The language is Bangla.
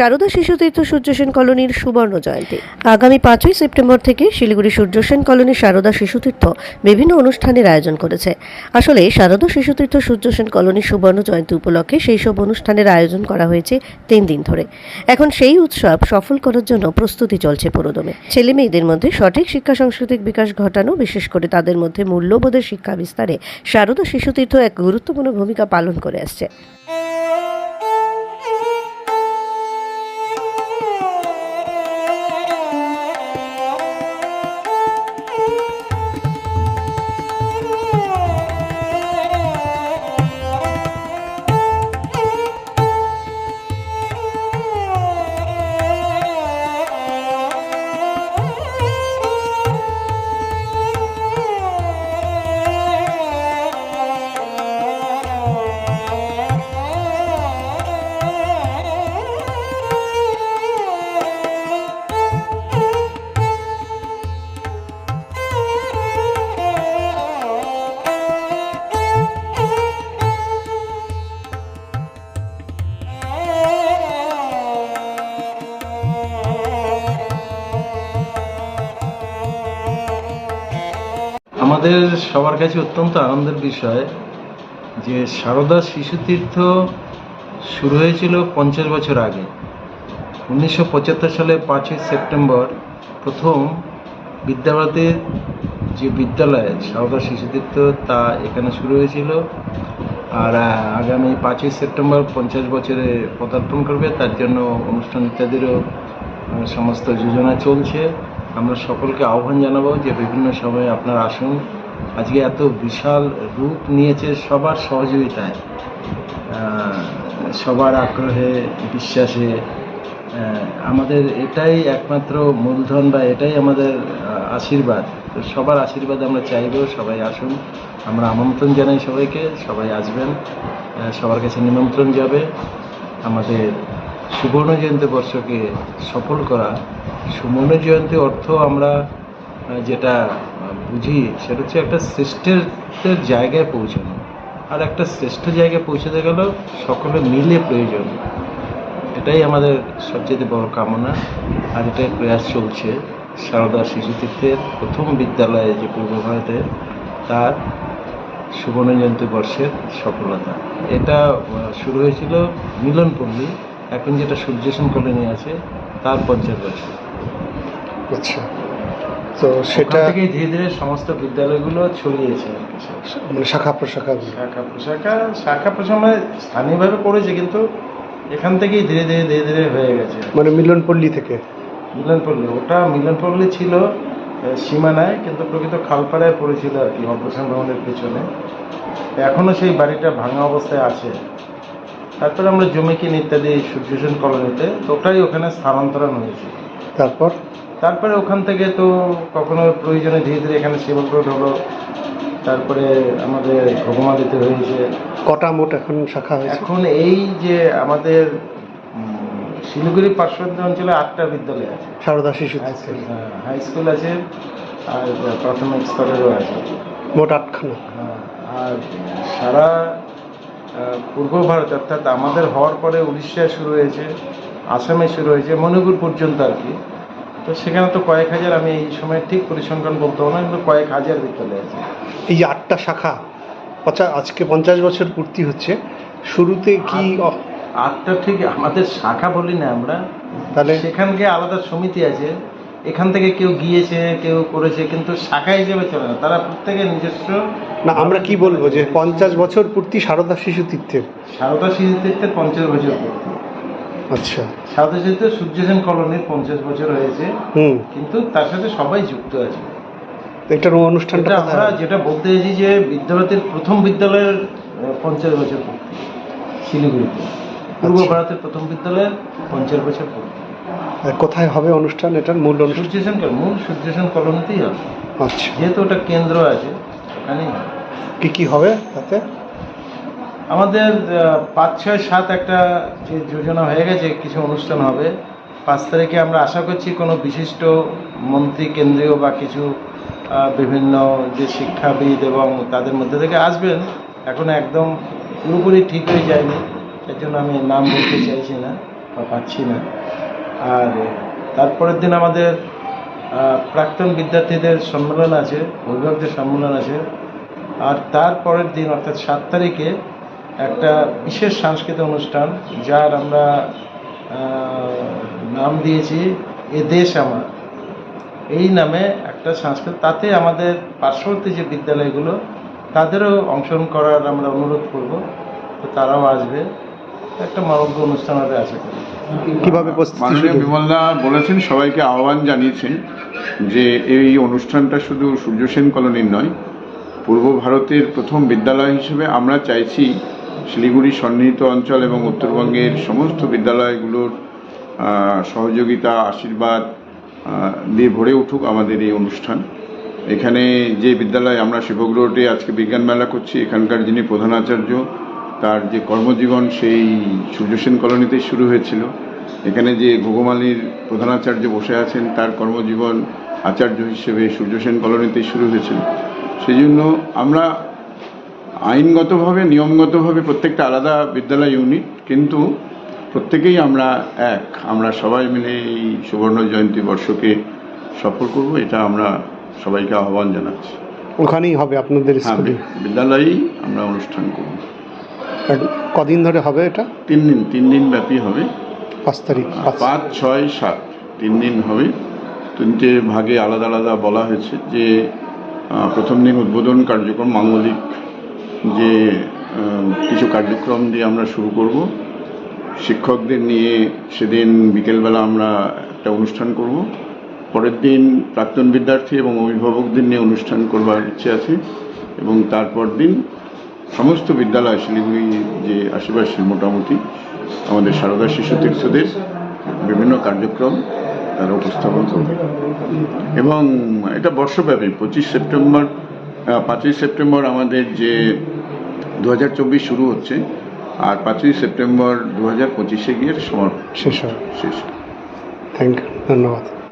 সারদা শিশুতীর্থ সূর্যসেন কলোনির সুবর্ণ জয়ন্তী। আগামী পাঁচই সেপ্টেম্বর থেকে শিলিগুড়ি সূর্যসেন কলোনির সারদা শিশুতীর্থ বিভিন্ন অনুষ্ঠানের আয়োজন করেছে। আসলে সারদা শিশুতীর্থ সূর্যসেন কলোনি সুবর্ণ জয়ন্তী উপলক্ষে সেই সব অনুষ্ঠানের আয়োজন করা হয়েছে তিন দিন ধরে। এখন সেই উৎসব সফল করার জন্য প্রস্তুতি চলছে পুরোদমে। ছেলে মেয়েদের মধ্যে সঠিক শিক্ষা, সাংস্কৃতিক বিকাশ ঘটানো, বিশেষ করে তাদের মধ্যে মূল্যবোধের শিক্ষা বিস্তারে সারদা শিশুতীর্থ এক গুরুত্বপূর্ণ ভূমিকা পালন করে আসছে। আমাদের সবার কাছে অত্যন্ত আনন্দের বিষয় যে সারদা শিশুতীর্থ শুরু হয়েছিল পঞ্চাশ বছর আগে। উনিশশো পঁচাত্তর সালে পাঁচই সেপ্টেম্বর প্রথম বিদ্যাভারতীর যে বিদ্যালয়, সারদা শিশুতীর্থ তা এখানে শুরু হয়েছিল। আর আগামী পাঁচই সেপ্টেম্বর পঞ্চাশ বছরে পদার্পণ করবে। তার জন্য অনুষ্ঠান ইত্যাদিরও সমস্ত যোজনা চলছে। আমরা সকলকে আহ্বান জানাব যে বিভিন্ন সময়ে আপনারা আসুন। আজকে এত বিশাল রূপ নিয়েছে সবার সহযোগিতায়। সবার আগ্রহে, বিশ্বাসে। আমাদের এটাই একমাত্র মূলধন বা এটাই আমাদের আশীর্বাদ। তো সবার আশীর্বাদ আমরা চাইব, সবাই আসুন। আমরা আমন্ত্রণ জানাই সবাইকে, সবাই আসবেন। সবার কাছে নিমন্ত্রণ যাবে। আমাদের সুবর্ণ জয়ন্তী বর্ষকে সফল করা সুবর্ণ জয়ন্তী অর্থ আমরা যেটা বুঝি, সেটা হচ্ছে একটা শ্রেষ্ঠের জায়গায় পৌঁছানো। আর একটা শ্রেষ্ঠ জায়গায় পৌঁছাতে গেলেও সকলে মিলে প্রয়োজন। এটাই আমাদের সবচেয়ে বড় কামনা, আর এটাই প্রয়াস চলছে সারদা শিশুতীর্থের প্রথম বিদ্যালয়ে যে পূর্ব ভারতে, তার সুবর্ণ জয়ন্তী বর্ষের সফলতা। এটা শুরু হয়েছিল মিলনপল্লী, এখন যেটা সূর্যসেন কলোনি আছে, তার পঞ্চাশ বছর। আচ্ছা তো সেটা থেকে ধীরে ধীরে সমস্ত বিদ্যালয়গুলো ছড়িয়েছে। মানে শাখা প্রশাখা শাখা প্রশাখা শাখা প্রশাখা মানে স্থানীয়ভাবে পড়েছে কিন্তু এখান থেকেই ধীরে ধীরে ধীরে ধীরে হয়ে গেছে। মানে মিলনপল্লী থেকে? মিলনপল্লী ওটা মিলনপল্লী ছিল সীমানায় কিন্তু প্রকৃত খালপাড়ায় পড়েছিল আর কি অপারেশন ভবনের পেছনে। এখনও সেই বাড়িটা ভাঙা অবস্থায় আছে। তারপরে আমরা জমি কিনে ইত্যাদি সূর্যসেন কলোনিতে তো ওটাই ওখানে স্থানান্তরণ হয়েছে। তারপর? তারপরে ওখান থেকে তো কখনো প্রয়োজনে ধীরে ধীরে এখানে সেবক রোড হলো। তারপরে আমাদের ঘুমা দিতে হয়েছে। কটা মোট এখন শাখা হয়েছে? এখন এই যে আমাদের শিলিগুড়ি পার্শ্ববর্তী অঞ্চলে আটটা বিদ্যালয় আছে। সারদা শিশু হাই স্কুল হ্যাঁ, স্কুল আছে আর প্রাথমিক স্তরেরও আছে। মোট আটখানা। হ্যাঁ, আর সারা পূর্ব ভারত অর্থাৎ আমাদের হওয়ার পরে উড়িষ্যায় শুরু হয়েছে আসামে শুরু হয়েছে মণিপুর পর্যন্ত আর কি। তো সেখানে তো কয়েক হাজার আমি এই সময় ঠিক পরিসংখ্যান বলতে পারব না কিন্তু কয়েক হাজার বিদ্যালয় আছে। এই আটটা শাখা পচা- আজকে পঞ্চাশ বছর পূর্তি হচ্ছে শুরুতে কি আটটা ঠিক আমাদের শাখা বলি না আমরা। তাহলে সেখানকে আলাদা সমিতি আছে। এখান থেকে কেউ গিয়েছে কেউ করেছে কিন্তু শাখা হিসেবে চলে না। তারা প্রত্যেকের নিজস্ব না আমরা কি বলব যে পঞ্চাশ বছর পূর্তি সারদা শিশু তীর্থের? সারদা শিশুতীর্থের পঞ্চাশ বছর পূর্তি। আচ্ছা। সারদা শিশুতে সূর্যসেন কলোনির পঞ্চাশ বছর হয়েছে। কিন্তু তার সাথে সবাই যুক্ত আছে। এটার অনুষ্ঠানটা আমরা যেটা বলতে চাইছি যে বিদ্যাভারতীর প্রথম বিদ্যালয়ের পঞ্চাশ বছর পূর্তি শিলিগুড়িতে। পূর্ব আচ্ছা। ভারতের প্রথম বিদ্যালয়ের পঞ্চাশ বছর পূর্তি। কোথায় হবে অনুষ্ঠান? এটার মূল সূর্যসেন মূল সূর্যসেন কলোনিতেই হবে। আচ্ছা। যেহেতু ওটা কেন্দ্র আছে ওখানেই কি কি হবে তাতে? আমাদের পাঁচ, ছয়, সাত একটা যে যোজনা হয়ে গেছে, কিছু অনুষ্ঠান হবে। পাঁচ তারিখে আমরা আশা করছি কোনো বিশিষ্ট মন্ত্রী, কেন্দ্রীয় বা কিছু বিভিন্ন যে শিক্ষাবিদ এবং তাদের মধ্যে থেকে আসবেন, এখন একদম পুরোপুরি ঠিক হয়ে যায়নি। এর জন্য আমি নাম বলতে চাইছি না বা পাচ্ছি না। আর তারপরের দিন আমাদের প্রাক্তন বিদ্যার্থীদের সম্মেলন আছে, অভিভাবকদের সম্মেলন আছে। আর তারপরের দিন, অর্থাৎ সাত তারিখে একটা বিশেষ সাংস্কৃতিক অনুষ্ঠান যার আমরা নাম দিয়েছি এ দেশ আমার। এই নামে একটা সংস্কৃত তাতে আমাদের পার্শ্ববর্তী যে বিদ্যালয়গুলো তাদেরও অংশগ্রহণ করার আমরা অনুরোধ করব তো তারাও আসবে। একটা মরজ্ঞ অনুষ্ঠান হবে আশা করি। কীভাবে মাননীয় বিমলদা বলেছেন সবাইকে আহ্বান জানিয়েছেন যে এই অনুষ্ঠানটা শুধু সূর্য সেন কলোনির নয় পূর্ব ভারতের প্রথম বিদ্যালয় হিসেবে আমরা চাইছি শিলিগুড়ি সন্নিহিত অঞ্চল এবং উত্তরবঙ্গের সমস্ত বিদ্যালয়গুলোর সহযোগিতা, আশীর্বাদ দিয়ে ভরে উঠুক আমাদের এই অনুষ্ঠান। এখানে যে বিদ্যালয় আমরা শিবক রোডে আজকে বিজ্ঞান মেলা করছি, এখানকার যিনি প্রধান আচার্য, তার যে কর্মজীবন সেই সূর্যসেন কলোনিতেই শুরু হয়েছিল। এখানে যে ঘুঘুমালির প্রধানাচার্য বসে আছেন, তার কর্মজীবন আচার্য হিসেবে সূর্যসেন কলোনিতেই শুরু হয়েছিল। সেই জন্য আমরা আইনগতভাবে নিয়মগতভাবে প্রত্যেকটা আলাদা বিদ্যালয় ইউনিট কিন্তু প্রত্যেকেই আমরা এক। আমরা সবাই মিলে এই সুবর্ণ জয়ন্তী বর্ষকে সফল করব এটা আমরা সবাইকে আহ্বান জানাচ্ছি। ওখানেই হবে আপনাদের হ্যাঁ স্কুলে? বিদ্যালয়েই আমরা অনুষ্ঠান করব। কদিন ধরে হবে এটা? তিন দিন তিন দিন ব্যাপী হবে। পাঁচ তারিখ পাঁচ। ছয় সাত তিন দিন হবে। তিনটে ভাগে আলাদা আলাদা বলা হয়েছে যে প্রথম দিন উদ্বোধন কার্যক্রম মাঙ্গলিক যে কিছু কার্যক্রম দিয়ে আমরা শুরু করব। শিক্ষকদের নিয়ে সেদিন বিকেলবেলা আমরা একটা অনুষ্ঠান করব। পরের দিন প্রাক্তন বিদ্যার্থী এবং অভিভাবকদের নিয়ে অনুষ্ঠান করবার ইচ্ছে আছে এবং তারপর দিন সমস্ত বিদ্যালয়, শিলিগুড়ি যে আশেপাশের মোটামুটি আমাদের সারদা শিশু তীর্থদের বিভিন্ন কার্যক্রম তারা উপস্থাপন করবে। এবং এটা বর্ষব্যাপী, পঁচিশ সেপ্টেম্বর পাঁচই সেপ্টেম্বর আমাদের যে দু হাজার চব্বিশ শুরু হচ্ছে আর পাঁচই সেপ্টেম্বর দু হাজার পঁচিশে গিয়ে সমাপ্ত। শেষ হয়। শেষ থ্যাংক ইউ ধন্যবাদ।